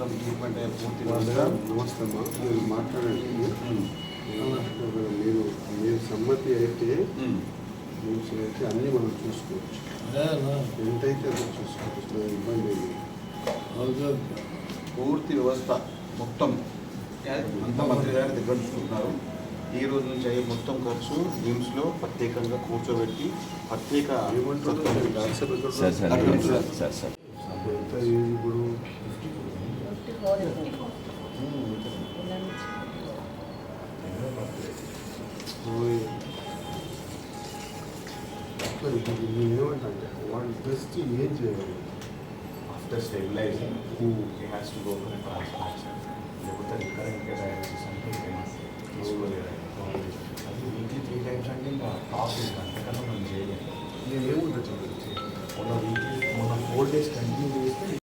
మొత్తం ట్రీట్మెంట్ అయ్యే పూర్తి నమస్తే మీరు మాట్లాడండి. మీరు మీరు సమ్మతి అయితే రూల్స్ అయితే అన్నీ మనం చూసుకోవచ్చు. ఎంతైతే అది చూసుకోవచ్చు. ఇబ్బంది పూర్తి వ్యవస్థ మొత్తం. అంతా మంత్రి గారి దగ్గర చూసుకుంటున్నారు. ఈ రోజు నుంచి అయ్యే మొత్తం ఖర్చు జిమ్స్లో ప్రత్యేకంగా కూర్చోబెట్టి ప్రత్యేక ఏమంటారు? ఇప్పుడు? బెస్ట్ ఏం చేయాలి after stabilizing, he has to go for a transplant. sir. లేకపోతే రికరెంట్ డయాలసిస్ అంటే ఇంకా తీసుకోలేరు అది వీక్లీ త్రీ టైమ్స్ అంటే ఇంకా టాప్ ఇంకా అంతకన్నా మనం చేయలేము నేను ఏముంటుంది చెప్పండి మొన్న వీక్లీ మొన్న ఫోర్ డేస్ కంటిన్యూ చేస్తే